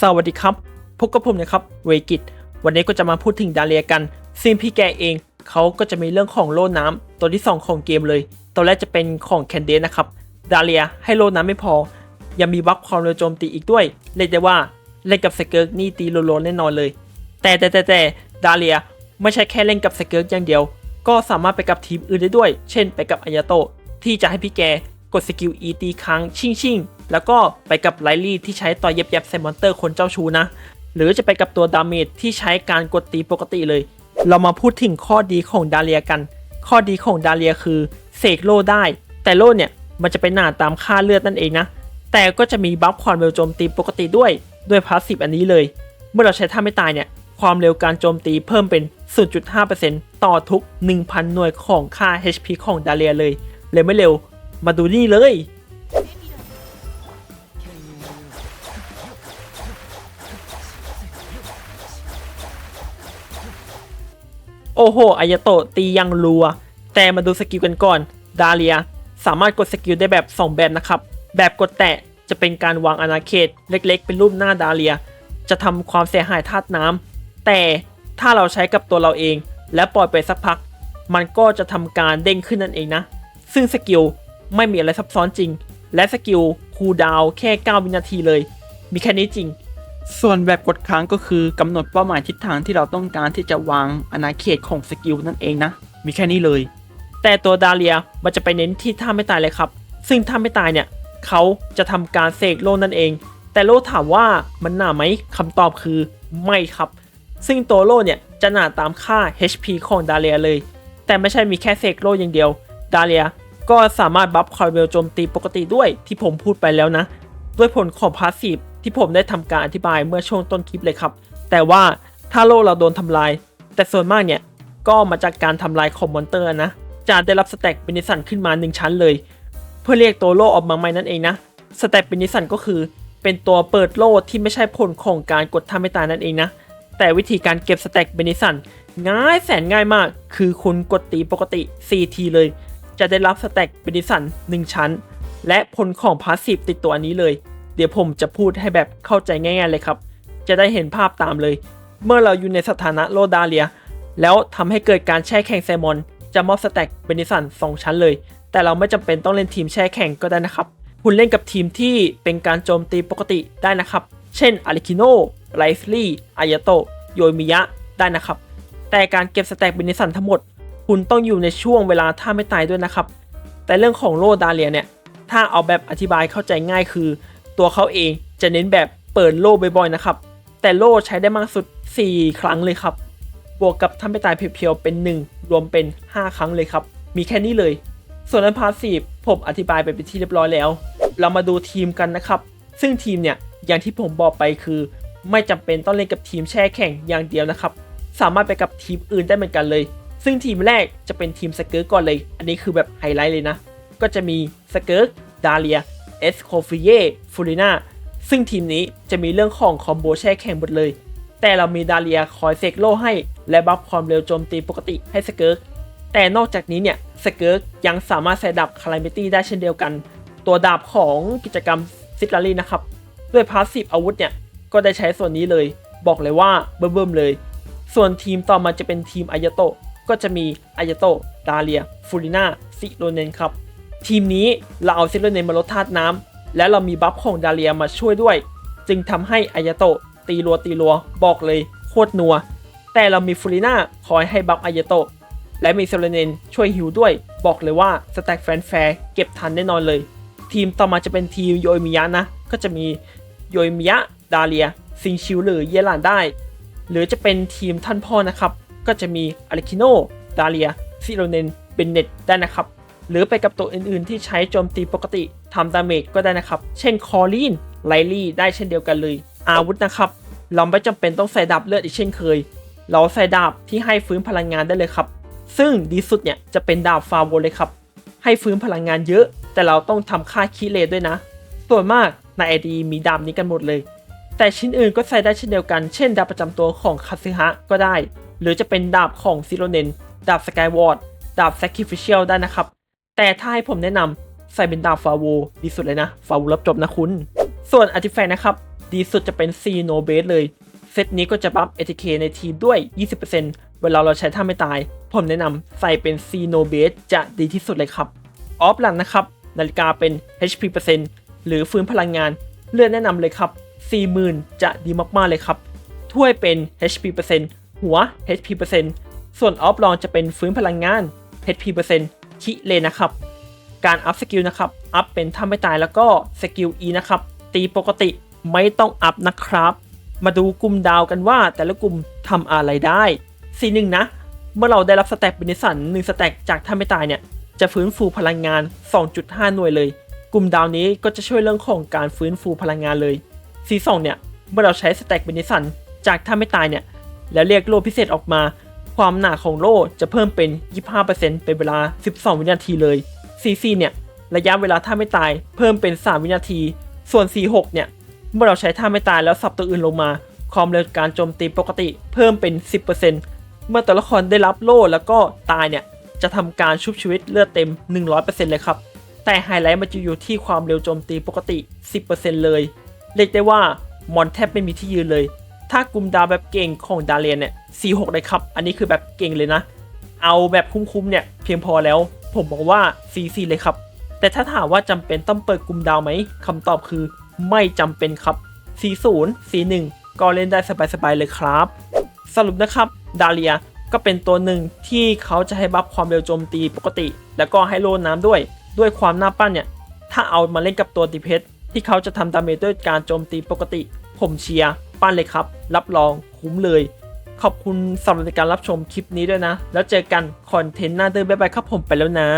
สวัสดีครับ พบกับผมนะครับเวกิตวันนี้ก็จะมาพูดถึงดาเลียกัน ซึ่งพี่แกเองเขาก็จะมีเรื่องของโล่น้ำตัวที่ 2 ของเกมเลย ตัวแรกจะเป็นของแคนเดนนะครับ ดาเลียให้โล่น้ำไม่พอ ยังมีบัฟความเร็วโจมตีอีกด้วย เรียกได้ว่าเล่นกับสเกิร์กนี่ตีโลๆแน่นอนเลย แต่แต่แต่แต่ดาเลียไม่ใช่แค่เล่นกับสเกิร์กอย่างเดียว ก็สามารถไปกับทีมอื่นได้ด้วย เช่น ไปกับอายาโตที่จะให้พี่แกกดสกิล E ตีค้งชิ่งชิ่ง แล้วก็ไปกับไลลี่ที่ใช้ต่อยเย็บเย็บใส่มอนเตอร์คนเจ้าชูนะ หรือจะไปกับตัวดาเมจที่ใช้การกดตีปกติเลย เรามาพูดถึงข้อดีของดาเลียกัน ข้อดีของดาเลียคือเสกโล่ได้ แต่โล่เนี่ยมันจะเป็นหนาตามค่าเลือดนั่นเองนะ แต่ก็จะมีบัฟความเร็วโจมตีปกติด้วย ด้วยพาสซีฟอันนี้เลย เมื่อเราใช้ท่าไม่ตายเนี่ย ความเร็วการโจมตีเพิ่มเป็น 0.5%ต่อทุก 1,000 หน่วยของค่า HP ของดาเลียเลย เลยไม่เร็ว มาดูนี่เลย โอ้โหอายาโตะตียังรัว แต่มาดูสกิลกันก่อน ดาเลีย สามารถกดสกิลได้แบบ 2 แบบนะครับ แบบกดแตะจะเป็นการวางอาณาเขตเล็กๆ เป็นรูปหน้าดาเลีย จะทำความเสียหายธาตุน้ำแต่ถ้าเราใช้กับตัวเราเอง และปล่อยไปสักพัก มันก็จะทำการเด้งขึ้นนั่นเองนะ ซึ่งสกิลไม่มีอะไรซับซ้อนจริง และสกิลคูลดาวแค่ 9 วินาทีเลย มีแค่นี้จริง ส่วนแบบกดค้างก็คือกำหนดเป้าหมายทิศทางที่เราต้องการที่จะวางอาณาเขตของสกิลนั่นเองนะ มีแค่นี้เลย แต่ตัวดาเลียมันจะไปเน้นที่ท่าไม่ตายเลยครับ ซึ่งท่าไม่ตายเนี่ยเขาจะทำการเสกโล่นั่นเอง แต่โล่ถามว่ามันหนาไหมคำตอบคือไม่ครับ ซึ่งตัวโล่เนี่ยจะหนาตามค่า HP ของดาเลียเลย แต่ไม่ใช่มีแค่เสกโล่อย่างเดียว ดาเลียก็สามารถบัฟคอร์เวลโจมตีปกติด้วยที่ผมพูดไปแล้วนะ ด้วยผลของพาสซีฟ ที่ผมได้ทำการอธิบายเมื่อช่วงต้นคลิปเลยครับ แต่ว่าถ้าโลกเราโดนทำลาย แต่ส่วนมากเนี่ยก็มาจากการทำลายคอมมอนเตอร์นะจะได้รับสแต็กเป็นนิสันขึ้นมา 1 ชั้นเลย เพื่อเรียกตัวโล่ออกมาใหม่นั่นเองนะสแต็กเป็นนิสันก็คือ เป็นตัวเปิดโล่ที่ไม่ใช่ผลของการกดทำให้ตายนั่นเองนะแต่วิธีการเก็บสแต็กเบนิสันง่ายแสนง่ายมาก คือคุณกดตีปกติ 4 ทีเลย จะได้รับสแต็กเบนิสัน 1 ชั้น และผลของพาสซีฟติดตัวอันนี้เลย เดี๋ยวผมจะพูดให้แบบเข้าใจง่ายๆเลยครับ จะได้เห็นภาพตามเลย เมื่อเราอยู่ในสถานะโลดาเลีย แล้วทำให้เกิดการแช่แข่งแซมอน จะมอบสแต็กเบนิสัน2ชั้นเลย แต่เราไม่จำเป็นต้องเล่นทีมแช่แข่งก็ได้นะครับ คุณเล่นกับทีมที่เป็นการโจมตีปกติได้นะครับ เช่นอาริคิโนไลฟ์ลี่อายาโตโยมิยะได้นะครับ แต่การเก็บสแต็กเบนิสันทั้งหมด คุณต้องอยู่ในช่วงเวลาถ้าไม่ตายด้วยนะครับ แต่เรื่องของโลดาเลียเนี่ยถ้าเอาแบบอธิบายเข้าใจง่ายคือ ตัวเขาเองจะเน้นแบบเปิดโล่บ่อยๆนะครับ แต่โล่ใช้ได้มากสุด 4 ครั้งเลยครับ บวกกับทำให้ตายเพียวๆเป็น 1 รวมเป็น 5 ครั้งเลยครับ มีแค่นี้เลย ส่วนนั้นพาสซีฟผมอธิบายไปเป็นที่เรียบร้อยแล้ว เรามาดูทีมกันนะครับ ซึ่งทีมเนี่ยอย่างที่ผมบอกไปคือ ไม่จำเป็นต้องเล่นกับทีมแช่แข่งอย่างเดียวนะครับ สามารถไปกับทีมอื่นได้เหมือนกันเลย ซึ่งทีมแรกจะเป็นทีมสเกิร์กก่อนเลย อันนี้คือแบบไฮไลท์เลยนะ ก็จะมีสเกิร์กดาเลีย เอสโคฟิเยฟูริน่าซึ่งทีมนี้จะมีเรื่องของคอมโบแช่แข่งหมดเลย แต่เรามีดาเลียคอยเซกโลให้ และบัฟความเร็วโจมตีปกติให้สเกิร์กแต่นอกจากนี้เนี่ยสเกิร์กยังสามารถใส่ดาบคาลามิตี้ได้เช่นเดียวกัน ตัวดาบของกิจกรรมซิลารีนะครับ ด้วยพาสซีฟอาวุธเนี่ย ก็ได้ใช้ส่วนนี้เลย บอกเลยว่าเบิ่มๆเลย ส่วนทีมต่อมาจะเป็นทีมอายาโตก็จะมีอายาโตดาเลียฟูริน่าซิโรเนนครับ ทีมนี้เราเอาเซิโรเนนมาลดธาตุน้ำและเรามีบัฟของดาเลียมาช่วยด้วย จึงทำให้อายาโตะตีรัวตีรัวบอกเลยโคตรนัว แต่เรามีฟูริน่าคอยให้บัฟอายาโตะและมีเซโรเนนช่วยฮิวด้วย บอกเลยว่าสแต็กแฟนแฟร์เก็บทันแน่นอนเลย ทีมต่อมาจะเป็นทีมโยมิยะนะ ก็จะมีโยมิยะดาเลียซิงชิวหรือเยลานได้ หรือจะเป็นทีมท่านพ่อนะครับ ก็จะมีอาริคิโนดาเลียซิโรเนนเบนเน็ตได้นะครับ หรือไปกับตัวอื่นๆ ที่ใช้โจมตีปกติทำดาเมจก็ได้นะครับ เช่นคอลีนไลลี่ได้เช่นเดียวกันเลย อาวุธนะครับ เราไม่จำเป็นต้องใส่ดาบเลือดอีกเช่นเคย เราใส่ดาบที่ให้ฟื้นพลังงานได้เลยครับ ซึ่งดีสุดเนี่ยจะเป็นดาบฟาโวเลยครับ ให้ฟื้นพลังงานเยอะ แต่เราต้องทำค่าคีเลด้วยนะ ส่วนมากในไอดีมีดาบนี้กันหมดเลย แต่ชิ้นอื่นก็ใส่ได้เช่นเดียวกัน เช่น ดาบประจำตัวของคาซึฮะก็ได้ หรือจะเป็นดาบของซิโรเนน ดาบสกายวอร์ด ดาบ Sacrificial ได้นะครับ แต่ถ้าให้ผมแนะนำใส่เป็นดาบฟาโวดีสุดเลยนะ ฟาโวรับจบนะคุณ ส่วนอาร์ติแฟกต์นะครับ ดีสุดจะเป็น C No Base เลย เซตนี้ก็จะบัฟ ATK ในทีมด้วย 20%เวลาเราใช้ท่าไม่ตาย ผมแนะนำใส่เป็น C No Base จะดีที่สุดเลยครับ ออฟหลังนะครับ นาฬิกาเป็น HP เปอร์เซ็นต์หรือฟื้นพลังงาน เลือกแนะนำเลยครับ 40,000 จะดีมากๆเลยครับ ถ้วยเป็น HP เปอร์เซ็นต์หัว HP เปอร์เซ็นต์ส่วนออฟลองจะเป็นฟื้นพลังงาน HP เปอร์เซ็นต์ คิเลยนะครับ การอัพสกิลนะครับ อัพเป็นถ้าไม่ตายแล้วก็สกิล E นะครับ ตีปกติไม่ต้องอัพนะครับ มาดูกลุ่มดาวกันว่าแต่ละกลุ่มทำอะไรได้สีหนึ่งนะ เมื่อเราได้รับสแต็กบินิสัน1สแต็กจากถ้าไม่ตายเนี่ย จะฟื้นฟูพลังงาน 2.5 หน่วยเลย กลุ่มดาวนี้ก็จะช่วยเรื่องของการฟื้นฟูพลังงานเลยสีสองเนี่ย เมื่อเราใช้สแต็กบินิสันจากถ้าไม่ตายเนี่ย แล้วเรียกโลพิเศษออกมา ความหนาของโล่จะเพิ่มเป็น 25%เป็นเวลา 12 วินาทีเลย C4 เนี่ย ระยะเวลาท่าไม่ตายเพิ่มเป็น 3 วินาที ส่วน C6 เนี่ย เมื่อเราใช้ท่าไม่ตายแล้วสับตัวอื่นลงมา ความเร็วการโจมตีปกติเพิ่มเป็น 10%เมื่อตัวละครได้รับโล่แล้วก็ตายเนี่ย จะทำการชุบชีวิตเลือดเต็ม 100%เลยครับ แต่ไฮไลท์มันจะอยู่ที่ความเร็วโจมตีปกติ 10%เลย เรียกได้ว่ามอนแทบไม่มีที่ยืนเลย ถ้ากลุ่มดาวแบบเก่งของดาเรียนเนี่ย46เลยครับ อันนี้คือแบบเก่งเลยนะ เอาแบบคุ้มๆเนี่ยเพียงพอแล้ว ผมบอกว่า C4 เลยครับ แต่ถ้าถามว่าจำเป็นต้องเปิดกลุ่มดาวไหมคำตอบคือไม่จำเป็นครับ C0 C1 ก็เล่นได้สบายๆเลยครับ สรุปนะครับดาเลียก็เป็นตัวหนึ่งที่เขาจะให้บัฟความเร็วโจมตีปกติ แล้วก็ให้โลน้ำด้วย ด้วยความหน้าปั้นเนี่ย ถ้าเอามาเล่นกับตัวตีเพชรที่เขาจะทำดาเมจด้วยการโจมตีปกติ ผมเชียร์ ปั้นเลยครับ รับรองคุ้มเลย ขอบคุณสำหรับการรับชมคลิปนี้ด้วยนะ แล้วเจอกันคอนเทนต์หน้าเดิมบ๊ายบายครับผมไปแล้วนะ